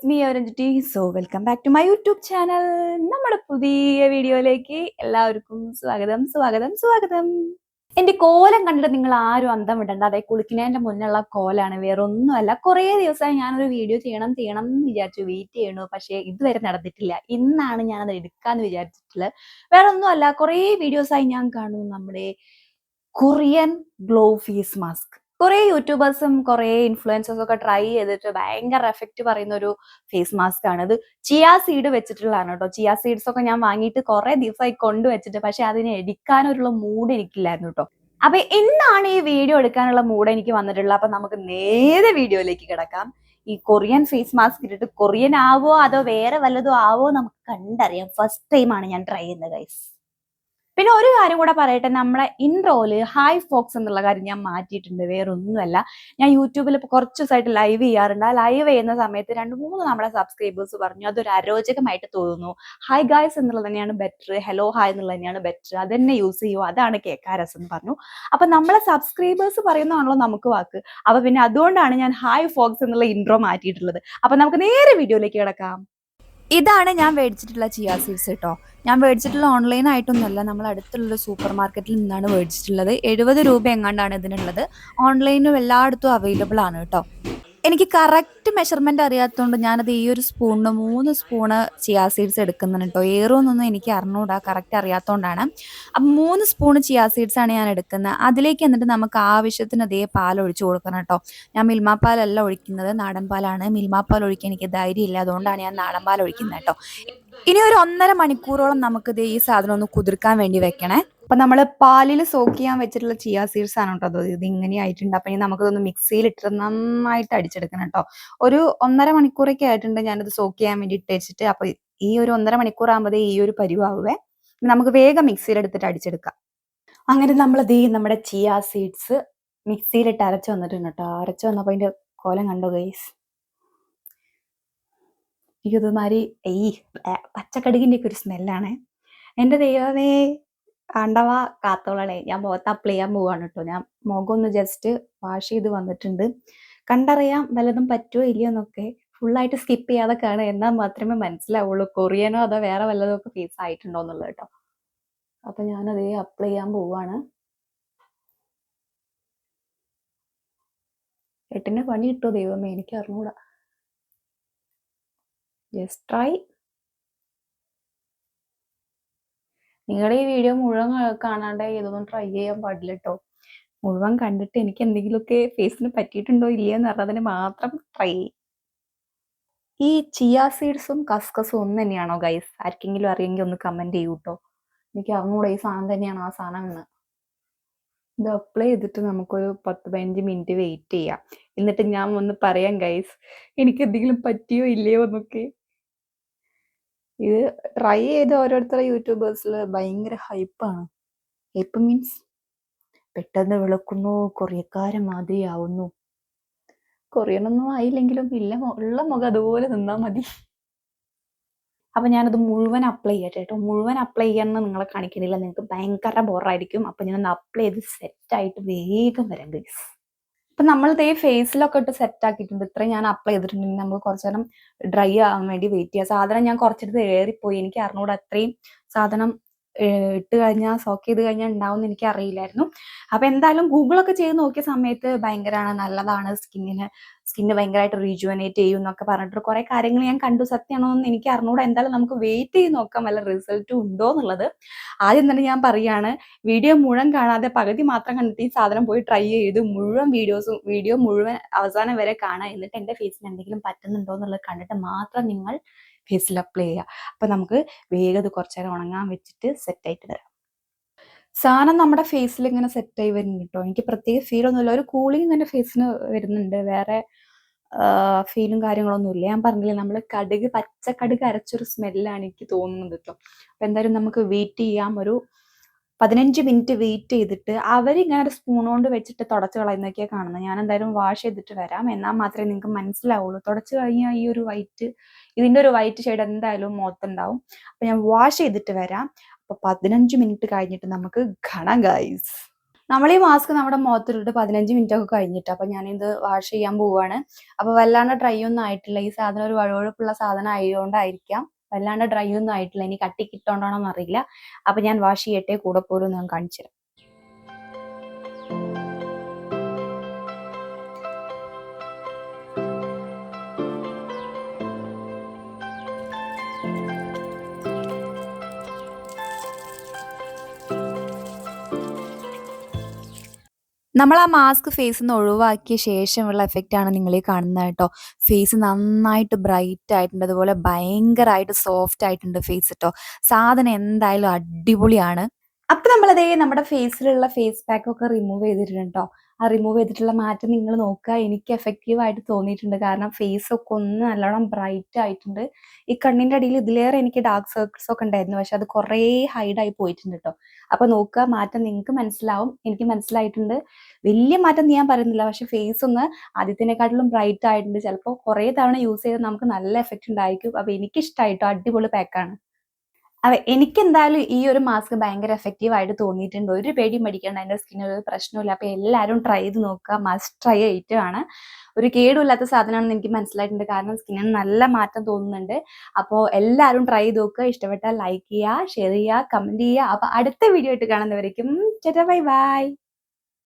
So welcome back to my YouTube channel നമ്മുടെ പുതിയ വീഡിയോയിലേക്ക് എല്ലാവർക്കും സ്വാഗതം സ്വാഗതം സ്വാഗതം. എന്റെ കോലം കണ്ടിട്ട് നിങ്ങൾ ആരും അന്തം വിടണ്ട. അതെ കുളിക്കുന്നതിന്റെ മുന്നുള്ള കോലാണ്. വേറെ ഒന്നുമല്ല കുറേ ദിവസമായി ഞാനൊരു വീഡിയോ ചെയ്യണം ചെയ്യണം എന്ന് വിചാരിച്ചു വെയിറ്റ് ചെയ്യണു പക്ഷേ ഇതുവരെ നടന്നിട്ടില്ല. ഇന്നാണ് ഞാനത് എടുക്കാന്ന് വിചാരിച്ചിട്ടുള്ളത് വേറെ ഒന്നുമല്ല കുറേ വീഡിയോസായി ഞാൻ കാണുന്നു. നമ്മുടെ കൊറിയൻ ഗ്ലോ ഫേസ് മാസ്ക്. കുറെ യൂട്യൂബേഴ്സും കുറെ ഇൻഫ്ലുവൻസേഴ്സും ഒക്കെ ട്രൈ ചെയ്തിട്ട് ഭയങ്കര എഫക്റ്റ് പറയുന്ന ഒരു ഫേസ് മാസ്ക് ആണ്. ഇത് ചിയാ സീഡ് വെച്ചിട്ടുള്ളതാണ് കേട്ടോ ചിയാ സീഡ്സ് ഒക്കെ ഞാൻ വാങ്ങിയിട്ട് കുറെ ദിവസമായി കൊണ്ടുവച്ചിട്ട് പക്ഷെ അതിനെ എടുക്കാനൊരുള്ള മൂഡ് എനിക്കില്ലായിരുന്നു കേട്ടോ അപ്പൊ എന്നാണ് ഈ വീഡിയോ എടുക്കാനുള്ള മൂഡ് എനിക്ക് വന്നിട്ടുള്ളത്? അപ്പൊ നമുക്ക് നേരെ വീഡിയോയിലേക്ക് കിടക്കാം. ഈ കൊറിയൻ ഫേസ് മാസ്ക് ഇട്ടിട്ട് കൊറിയൻ ആവോ അതോ വേറെ വല്ലതും ആവോ നമുക്ക് കണ്ടറിയാം. ഫസ്റ്റ് ടൈം ആണ് ഞാൻ ട്രൈ ചെയ്യുന്നത് ഗൈസ് പിന്നെ ഒരു കാര്യം കൂടെ പറയട്ടെ നമ്മളെ ഇൻട്രോയിൽ ഹായ് ഫോക്സ് എന്നുള്ള കാര്യം ഞാൻ മാറ്റിയിട്ടുണ്ട് വേറെ ഒന്നുമല്ല ഞാൻ യൂട്യൂബിൽ ഇപ്പോൾ കുറച്ച് ദിവസമായിട്ട് ലൈവ് ചെയ്യാറുണ്ട്. ആ ലൈവ് ചെയ്യുന്ന സമയത്ത് രണ്ട് മൂന്ന് നമ്മുടെ സബ്സ്ക്രൈബേഴ്സ് പറഞ്ഞു അതൊരു അരോചകമായിട്ട് തോന്നുന്നു. ഹായ് ഗായ്സ് എന്നുള്ളത് തന്നെയാണ് ബെറ്റർ ഹലോ ഹായ് എന്നുള്ളത് തന്നെയാണ് ബെറ്റർ അത് തന്നെ യൂസ് ചെയ്യൂ അതാണ് കേൾക്കാൻ രസം എന്ന് പറഞ്ഞു. അപ്പൊ നമ്മളെ സബ്സ്ക്രൈബേഴ്സ് പറയുന്നതാണല്ലോ നമുക്ക് വാക്ക്. അപ്പൊ പിന്നെ അതുകൊണ്ടാണ് ഞാൻ ഹായ് ഫോക്സ് എന്നുള്ള ഇൻട്രോ മാറ്റിയിട്ടുള്ളത്. അപ്പൊ നമുക്ക് നേരെ വീഡിയോയിലേക്ക് കിടക്കാം. ഇതാണ് ഞാൻ മേടിച്ചിട്ടുള്ള ചിയാ സീഡ്സ് കേട്ടോ ഞാൻ മേടിച്ചിട്ടുള്ള ഓൺലൈൻ ആയിട്ടൊന്നുമല്ല. നമ്മൾ അടുത്തുള്ള സൂപ്പർ മാർക്കറ്റിൽ നിന്നാണ് മേടിച്ചിട്ടുള്ളത്. എഴുപത് രൂപ എങ്ങാണ്ടാണ് ഇതിനുള്ളത്. ഓൺലൈനും എല്ലായിടത്തും അവൈലബിൾ ആണ് കേട്ടോ എനിക്ക് കറക്റ്റ് മെഷർമെന്റ് അറിയാത്തതുകൊണ്ട് ഞാനത് ഈ ഒരു സ്പൂണിന് മൂന്ന് സ്പൂണ് ചിയാ സീഡ്സ് എടുക്കുന്നുണ്ട് കേട്ടോ ഏറോന്നൊന്നും എനിക്ക് അറിഞ്ഞൂടാ കറക്റ്റ് അറിയാത്തതുകൊണ്ടാണ് അപ്പം മൂന്ന് സ്പൂണ് ചിയാ സീഡ്സ് ആണ് ഞാൻ എടുക്കുന്നത്. അതിലേക്ക് എന്നിട്ട് നമുക്ക് ആവശ്യത്തിന് അതേ പാൽ ഒഴിച്ചു കൊടുക്കണം കേട്ടോ ഞാൻ മിൽമ പാലല്ല ഒഴിക്കുന്നത് നാടൻ പാലാണ്. മിൽമ പാൽ ഒഴിക്കാൻ എനിക്ക് ധൈര്യമില്ല അതുകൊണ്ടാണ് ഞാൻ നാടൻ പാൽ ഒഴിക്കുന്നത് കേട്ടോ ഇനി ഒരു ഒന്നര മണിക്കൂറോളം നമുക്കിത് ഈ സാധനം ഒന്ന് കുതിർക്കാൻ വേണ്ടി വെക്കണേ. അപ്പൊ നമ്മൾ പാലിൽ സോക്ക് ചെയ്യാൻ വെച്ചിട്ടുള്ള ചിയാ സീഡ്സ് ആണ് കേട്ടോ ഇത് ഇങ്ങനെ ആയിട്ടുണ്ട്. അപ്പൊ ഇനി നമുക്കിതൊന്ന് മിക്സിയിൽ ഇട്ട് നന്നായിട്ട് അടിച്ചെടുക്കണം കേട്ടോ ഒരു ഒന്നര മണിക്കൂറൊക്കെ ആയിട്ടുണ്ട് ഞാനത് സോക്ക് ചെയ്യാൻ വേണ്ടി ഇട്ട് വെച്ചിട്ട്. അപ്പൊ ഈ ഒരു ഒന്നര മണിക്കൂർ ആകുമ്പോഴേ ഈ ഒരു പരിവാകുവേ നമുക്ക് വേഗം മിക്സിയിൽ എടുത്തിട്ട് അടിച്ചെടുക്കാം. അങ്ങനെ നമ്മൾ ദേ നമ്മുടെ ചിയാ സീഡ്സ് മിക്സിയിലിട്ട് അരച്ച് വന്നിട്ടുണ്ട് കേട്ടോ അരച്ച് വന്നപ്പോൾ അതിന്റെ കോലം കണ്ടോ ഗൈസ് എനിക്കിതുമാതിരി ഈ പച്ചക്കടുകിന്റെ ഒക്കെ ഒരു സ്മെല്ലാണ് എന്റെ ദൈവമേ. ആണ്ടവ കാത്തോളണേ ഞാൻ മുഖത്ത് അപ്ലൈ ചെയ്യാൻ പോവാണ് കേട്ടോ. ഞാൻ മുഖം ഒന്ന് ജസ്റ്റ് വാഷ് ചെയ്ത് വന്നിട്ടുണ്ട്. കണ്ടറിയാം വല്ലതും പറ്റുമോ ഇല്ലയോ എന്നൊക്കെ. ഫുള്ളായിട്ട് സ്കിപ്പ് ചെയ്യാതെ കാണുക എന്നാൽ മാത്രമേ മനസ്സിലാവുള്ളൂ. കൊറിയനോ അതോ വേറെ വല്ലതും ഒക്കെ ഫേസ് ആയിട്ടുണ്ടോ എന്നുള്ളത് കേട്ടോ. അപ്പൊ ഞാനത് അപ്ലൈ ചെയ്യാൻ പോവാണ്. എട്ടിന് പണി കിട്ടുമോ ദൈവമേ? എനിക്ക് അറിഞ്ഞൂടാ. ജസ്റ്റ് ട്രൈ നിങ്ങളുടെ ഈ വീഡിയോ മുഴുവൻ കാണാണ്ട് ഇതൊന്നും ട്രൈ ചെയ്യാൻ പാടില്ല കേട്ടോ മുഴുവൻ കണ്ടിട്ട് എനിക്ക് എന്തെങ്കിലുമൊക്കെ ഫേസിന് പറ്റിയിട്ടുണ്ടോ ഇല്ലയോ എന്ന് പറഞ്ഞതിന് മാത്രം ട്രൈ ഈ ചിയാ സീഡ്സും കസ്കസും ഒന്ന് തന്നെയാണോ ഗൈസ് ആർക്കെങ്കിലും അറിയെങ്കിൽ ഒന്ന് കമന്റ് ചെയ്യൂ കേട്ടോ എനിക്ക് അറിഞ്ഞൂടെ ഈ സാധനം തന്നെയാണ് ആ സാധനം എന്ന്. ഇത് അപ്ലൈ ചെയ്തിട്ട് നമുക്കൊരു പത്ത് പതിനഞ്ച് മിനിറ്റ് വെയിറ്റ് ചെയ്യാം. എന്നിട്ട് ഞാൻ ഒന്ന് പറയാം ഗൈസ് എനിക്ക് എന്തെങ്കിലും പറ്റിയോ ഇല്ലയോ എന്നൊക്കെ. ഇത് ട്രൈ ചെയ്ത ഓരോരുത്തരുടെ യൂട്യൂബേഴ്സിൽ ഭയങ്കര ഹൈപ്പാണ് ഹൈപ്പ് മീൻസ് പെട്ടെന്ന് വിളക്കുന്നു കൊറിയക്കാരൻ മാതിരിയാവുന്നു. കൊറിയനൊന്നും ആയില്ലെങ്കിലും ഇല്ല ഉള്ള മുഖം അതുപോലെ നിന്നാൽ മതി. അപ്പൊ ഞാനത് മുഴുവൻ അപ്ലൈ ചെയ്യട്ടെ കേട്ടോ. മുഴുവൻ അപ്ലൈ ചെയ്യാന്ന് നിങ്ങളെ കാണിക്കണില്ല. നിങ്ങൾക്ക് ഭയങ്കര ബോറായിരിക്കും അപ്പൊ ഞാനൊന്ന് അപ്ലൈ ചെയ്ത് സെറ്റ് ആയിട്ട് വേഗം വരാം ഗൈസ് അപ്പൊ നമ്മൾ ഈ ഫേസിലൊക്കെ ഇട്ട് സെറ്റ് ആക്കിയിട്ടുണ്ട്. ഇത്ര ഞാൻ അപ്ലൈ ചെയ്തിട്ടുണ്ടെങ്കിൽ നമുക്ക് കുറച്ചു നേരം ഡ്രൈ ആവാൻ വേണ്ടി വെയിറ്റ് ചെയ്യാം. സാധനം ഞാൻ കുറച്ചെടുത്ത് ഏറിപ്പോയി. എനിക്ക് അറിഞ്ഞൂടെ അത്രയും സാധനം ഇട്ട് കഴിഞ്ഞാൽ സോക്ക് ചെയ്ത് കഴിഞ്ഞാൽ ഉണ്ടാവും എനിക്ക് അറിയില്ലായിരുന്നു അപ്പൊ എന്തായാലും ഗൂഗിളൊക്കെ ചെയ്ത് നോക്കിയ സമയത്ത് ഭയങ്കരമാണ് നല്ലതാണ് സ്കിന്നിന് സ്കിന്ന് ഭയങ്കരമായിട്ട് റീജുവനേറ്റ് ചെയ്യും എന്നൊക്കെ പറഞ്ഞിട്ട് കുറെ കാര്യങ്ങൾ ഞാൻ കണ്ടു. സത്യമാണോ എന്ന് എനിക്ക് അറിഞ്ഞൂടെ. എന്തായാലും നമുക്ക് വെയിറ്റ് ചെയ്ത് നോക്കാം വല്ല റിസൾട്ട് ഉണ്ടോ എന്നുള്ളത് ആദ്യം തന്നെ ഞാൻ പറയാണ് വീഡിയോ മുഴുവൻ കാണാതെ പകുതി മാത്രം കണ്ടിട്ട് ഈ സാധനം പോയി ട്രൈ ചെയ്ത് മുഴുവൻ വീഡിയോസും വീഡിയോ മുഴുവൻ അവസാനം വരെ കാണാം. എന്നിട്ട് എന്റെ ഫേസിന് എന്തെങ്കിലും പറ്റുന്നുണ്ടോ എന്നുള്ളത് കണ്ടിട്ട് മാത്രം നിങ്ങൾ ഫേസിൽ അപ്ലൈ ചെയ്യുക അപ്പൊ നമുക്ക് വേഗം കുറച്ചു നേരം ഉണങ്ങാൻ വെച്ചിട്ട് സെറ്റ് ആയിട്ട് വരാം സാധനം നമ്മുടെ ഫേസിൽ ഇങ്ങനെ സെറ്റ് ആയി വരുന്നുണ്ട് കേട്ടോ എനിക്ക് പ്രത്യേക ഫീൽ ഒന്നുമില്ല. ഒരു കൂളിംഗ് ഇങ്ങനെ ഫേസിന് വരുന്നുണ്ട്. വേറെ ഫീലും കാര്യങ്ങളൊന്നും ഇല്ല. ഞാൻ പറഞ്ഞില്ലേ നമ്മൾ കടുക് പച്ച കടുക് അരച്ചൊരു സ്മെല്ലാണ് എനിക്ക് തോന്നുന്നത് കേട്ടോ അപ്പൊ എന്തായാലും നമുക്ക് വെയിറ്റ് ചെയ്യാം. ഒരു പതിനഞ്ച് മിനിറ്റ് വെയിറ്റ് ചെയ്തിട്ട് അവരിങ്ങനെ ഒരു സ്പൂൺ കൊണ്ട് വെച്ചിട്ട് തുടച്ച് കളയുന്നൊക്കെയാണ് കാണുന്നത്. ഞാൻ എന്തായാലും വാഷ് ചെയ്തിട്ട് വരാം. എന്നാൽ മാത്രമേ നിങ്ങൾക്ക് മനസ്സിലാവുള്ളൂ. തുടച്ച് കഴിഞ്ഞാൽ ഈ ഒരു വൈറ്റ് ഇതിന്റെ ഒരു വൈറ്റ് ഷെയ്ഡ് എന്തായാലും മുഖത്തുണ്ടാവും. അപ്പം ഞാൻ വാഷ് ചെയ്തിട്ട് വരാം. അപ്പോൾ പതിനഞ്ച് മിനിറ്റ് കഴിഞ്ഞിട്ട് നമുക്ക് ഘണ ഗൈസ് നമ്മൾ ഈ മാസ്ക് നമ്മുടെ മുഖത്തിലിട്ട് പതിനഞ്ച് മിനിറ്റ് ഒക്കെ കഴിഞ്ഞിട്ട് അപ്പം ഞാനിത് വാഷ് ചെയ്യാൻ പോവുകയാണ്. അപ്പോൾ വല്ലാണ്ട് ഡ്രൈ ഒന്നും ആയിട്ടില്ല. ഈ സാധനം ഒരു വഴുവഴുപ്പുള്ള സാധനം ആയതുകൊണ്ടായിരിക്കാം. വല്ലാണ്ട് ഡ്രൈ ഒന്നും ആയിട്ടില്ല. ഇനി കട്ടി കിട്ടണ്ടോണോന്നറിയില്ല അപ്പൊ ഞാൻ വാഷ് ചെയ്യട്ടെ കൂടെ പോലും ഞാൻ കാണിച്ചു നമ്മൾ ആ മാസ്ക് ഫേസിൽ നിന്ന് ഒഴിവാക്കിയ ശേഷമുള്ള എഫക്റ്റ് ആണ് നിങ്ങൾ ഈ കാണുന്നത് കേട്ടോ. ഫേസ് നന്നായിട്ട് ബ്രൈറ്റ് ആയിട്ടുണ്ട്. അതുപോലെ ഭയങ്കരമായിട്ട് സോഫ്റ്റ് ആയിട്ടുണ്ട് ഫേസ് കേട്ടോ സാധനം എന്തായാലും അടിപൊളിയാണ്. അപ്പൊ നമ്മളതേ നമ്മുടെ ഫേസിലുള്ള ഫേസ് പാക്ക് ഒക്കെ റിമൂവ് ചെയ്തിട്ടുണ്ട് കേട്ടോ ആ റിമൂവ് ചെയ്തിട്ടുള്ള മാറ്റം നിങ്ങൾ നോക്കുക. എനിക്ക് എഫക്റ്റീവ് ആയിട്ട് തോന്നിയിട്ടുണ്ട്. കാരണം ഫേസ് ഒക്കെ ഒന്ന് നല്ലോണം ബ്രൈറ്റ് ആയിട്ടുണ്ട്. ഈ കണ്ണിന്റെ അടിയിൽ ഇതിലേറെ എനിക്ക് ഡാർക്ക് സർക്കിൾസ് ഒക്കെ ഉണ്ടായിരുന്നു. പക്ഷെ അത് കുറേ ഹൈഡ് ആയി പോയിട്ടുണ്ട് കേട്ടോ അപ്പൊ നോക്കുക മാറ്റം നിങ്ങൾക്ക് മനസ്സിലാവും. എനിക്ക് മനസ്സിലായിട്ടുണ്ട്. വലിയ മാറ്റം ഞാൻ പറയുന്നില്ല. പക്ഷെ ഫേസ് ഒന്ന് ആദ്യത്തിനെക്കാട്ടിലും ബ്രൈറ്റ് ആയിട്ടുണ്ട്. ചിലപ്പോൾ കുറേ തവണ യൂസ് ചെയ്ത് നമുക്ക് നല്ല എഫക്റ്റ് ഉണ്ടായിരിക്കും. അപ്പൊ എനിക്ക് ഇഷ്ടമായിട്ടോ അടിപൊളി പാക്കാണ് അതെ എന്തായാലും ഈ ഒരു മാസ്ക് ഭയങ്കര എഫക്റ്റീവ് ആയിട്ട് തോന്നിയിട്ടുണ്ട്. ഒരു പേടിയും പഠിക്കേണ്ട എന്റെ സ്കിന്നിൽ ഒരു പ്രശ്നമില്ല അപ്പൊ എല്ലാവരും ട്രൈ ചെയ്ത് നോക്കുക. മസ്റ്റ് ട്രൈ ഐറ്റമാണ് ഒരു കേടുമില്ലാത്ത സാധനമാണെന്ന് എനിക്ക് മനസ്സിലായിട്ടുണ്ട്. കാരണം സ്കിന്നിന് നല്ല മാറ്റം തോന്നുന്നുണ്ട്. അപ്പോൾ എല്ലാവരും ട്രൈ ചെയ്ത് നോക്കുക. ഇഷ്ടപ്പെട്ടാൽ ലൈക്ക് ചെയ്യുക ഷെയർ ചെയ്യുക കമന്റ് ചെയ്യുക. അപ്പൊ അടുത്ത വീഡിയോ ആയിട്ട് കാണുന്നവരേക്കും ചേട്ടാ ബൈ ബൈ